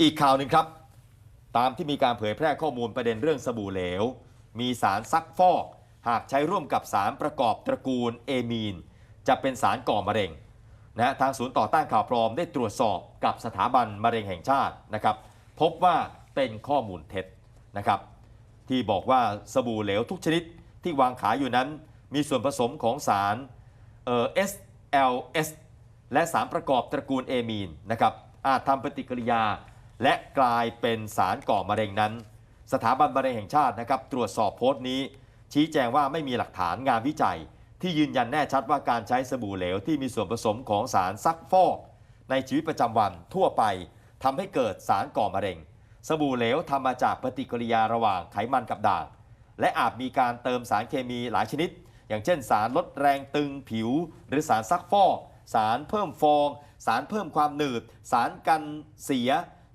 อีกข่าวหนึ่งครับ ตามที่มีการเผยแพร่ข้อมูลประเด็นเรื่องสบู่เหลว มีสารซักฟอก หากใช้ร่วมกับสารประกอบตระกูลเอมีน จะเป็นสารก่อมะเร็งนะฮะทางศูนย์ต่อต้านข่าวปลอมได้ตรวจสอบกับสถาบันมะเร็งแห่งชาตินะครับ พบว่าเป็นข้อมูลเท็จนะครับ ที่บอกว่าสบู่เหลวทุกชนิดที่วางขายอยู่นั้น มีส่วนผสมของสารเอ่อ SLS และสารประกอบตระกูลเอมีนนะครับอาจทำปฏิกิริยา และกลายเป็นสารก่อมะเร็งนั้น สถาบันมะเร็งแห่งชาตินะครับตรวจสอบโพสต์นี้ ชี้แจงว่าไม่มีหลักฐานงานวิจัย ที่ยืนยันแน่ชัดว่าการใช้สบู่เหลวที่มีส่วนผสมของสารซักฟอก ในชีวิตประจำวันทั่วไปทำให้เกิดสารก่อมะเร็ง สบู่เหลวทำมาจากปฏิกิริยาระหว่างไขมันกับด่าง และอาจมีการเติมสารเคมีหลายชนิด อย่างเช่น สารลดแรงตึงผิว หรือสารซักฟอก สารเพิ่มฟอง สารเพิ่มความหนืด สารกันเสีย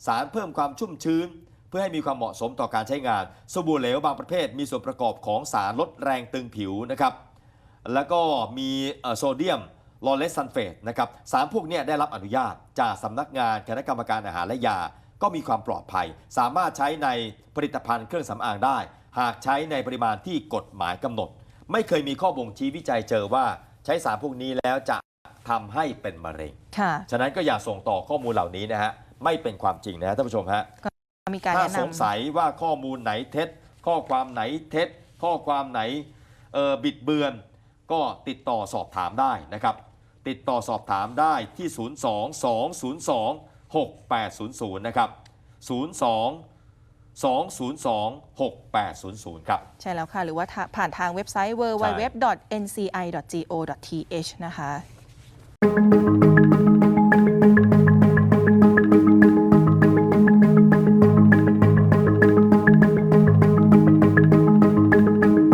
สารเพิ่มความชุ่มชื้น เพื่อให้มีความเหมาะสมต่อการใช้งาน สบู่เหลวบางประเภท มีส่วนประกอบของสารลดแรงตึงผิวนะครับแล้วก็มีเอ่อโซเดียมลอเรสซันเฟตนะครับสารพวกเนี้ได้รับอนุญาตจากสำนักงานคณะกรรมการอาหารและยา ก็มีความปลอดภัย สามารถใช้ในผลิตภัณฑ์เครื่องสำอางได้ หากใช้ในปริมาณที่กฎหมายกำหนด ไม่เคยมีข้อบ่งชี้วิจัยเจอว่าใช้สารพวกนี้แล้วจะทำให้เป็นมะเร็งค่ะฉะนั้นก็อย่าส่งต่อข้อมูลเหล่านี้นะฮะ ไม่เป็นความจริงนะฮะท่านผู้ชมฮะมีการถ้าแนะสนงสัยว่าข้อมูลไหนเท็จ ข้อความไหนเท็จ ข้อความไหนเอ่อบิดเบือน ก็ติดต่อสอบถามได้นะครับ ติดต่อสอบถามได้ที่ 02 202 6800 นะครับ 02 202 6800 ครับำใช่แล้วค่ะ หรือว่าถ้าผ่านทางเว็บไซต์ www.nci.go.th นะคะ